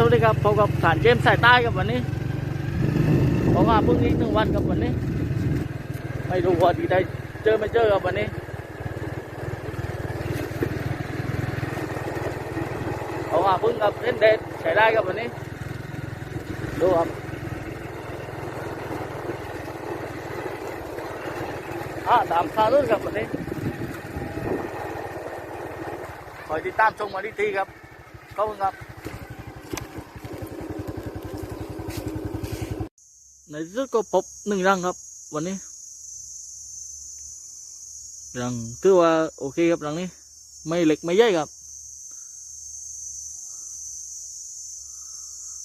สวัสดีครับพบกับสารเจมส์สายใต้ครับวันนี้ผมมาเพิ่งอีกหนึ่งวันครับวันนี้ ไม่รู้ว่าดีได้เจอไม่เจอครับวันนี้ผมมาเพิ่งกับเล่นเดทใช้ได้ครับวันนี้ดูครับอ่าตามคารุ่นครับวันนี้คอยติดตามชมมาดีทีครับขอบคุณครับ ในที่สุดก็พบหนึ่งรังครับ วันนี้รังถือว่าโอเคครับรังนี้ ไม่เล็กไม่ใหญ่ครับ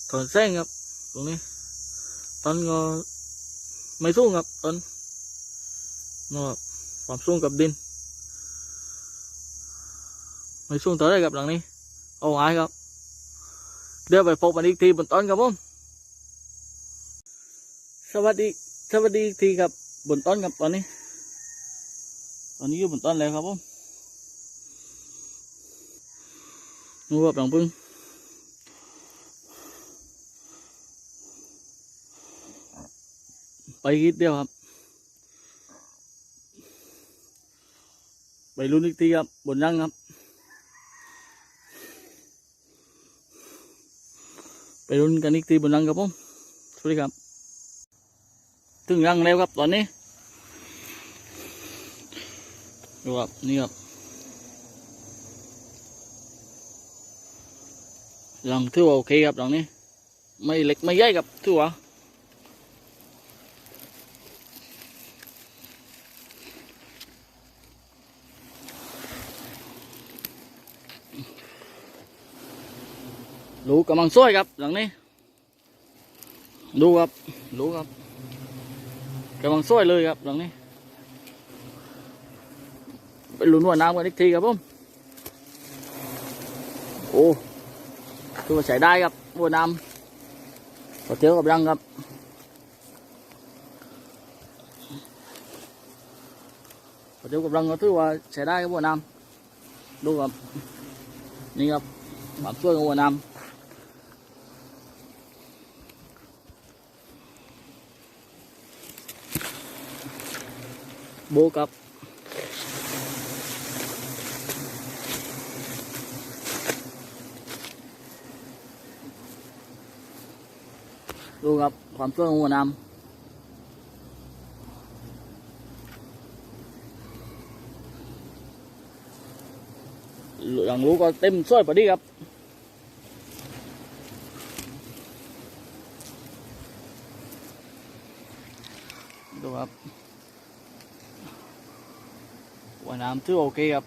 ถอนแซงครับ ตรงนี้ต้นก็ไม่สูงครับต้นนะครับความสูงกับดิน ไม่สูงเท่าไรครับหลังนี้ เอาหายครับ เดี๋ยวไปพบกันอีกทีบนต้นครับผม สวัสดีสวัสดีอีกทีครับบนต้นครับตอนนี้ ตอนนี้อยู่บนต้นแล้วครับผมนูแบบหลังพึ่งไปคิดเดียวครับ ไปลุ้นอีกทีครับบนยังครับ ไปลุ้นกันอีกทีบนยังครับผมสวัสดีครับ ถึงรังแล้วครับตอนนี้ดูครับนี่ครับรังถือว่าโอเคครับรังนี้ไม่เล็กไม่ใหญ่ครับถือว่าลูกกำลังสวยครับหลังนี้ ดูครับดูครับ กำลังสวยเลยครับหลังนี้ไปลุนหัวน้ำกันอีกทีครับผมโอ้ตัวใช้ได้ครับหัวน้ำพอเทียวกับรังครับพอเที่ยวกับรังก็ถือว่าใช้ได้ครับหัวน้ำดูครับนี่ครับความสวยของหัวน้ำ โบกับดูครับความเฟื่องหัวน้ำหลังรู้ก็เต็มช่วยพอดีครับ ดูครับ หัวน้ำถือโอเคครับ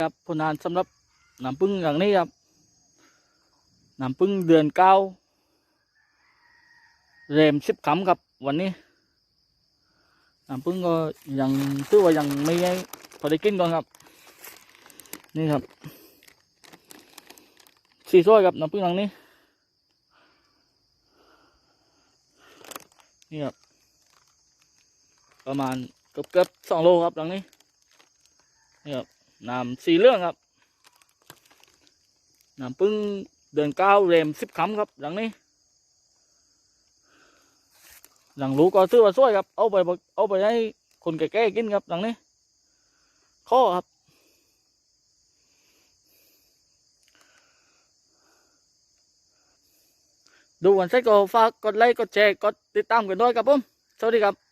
ครับผลงานสำหรับน้ำพึ่งอย่างนี้ครับน้ำพึ่งเดือนเก้าเรมสิบคำครับวันนี้ น้ำพึ่งก็ยังถือว่ายังไม่ได้พอได้กินก่อนครับ นี่ครับสีสวยครับน้ำพึ่งหลังนี้นี่ครับประมาณเกือบเกือบสองโลครับหลังนี้นี่ครับน้ำสีเหลืองครับน้ำพึ่งเดือนเก้าเรมสิบคำครับหลังนี้ หลังรู้ก็ซื้อมาช่วยครับ เอาไปเอาไปให้คนแก่ๆกินครับหลังนี้ข้อครับ ดูวันเสร็จก็ฝากกดไลค์กดแชร์กดติดตามกันด้วยครับผมสวัสดีครับ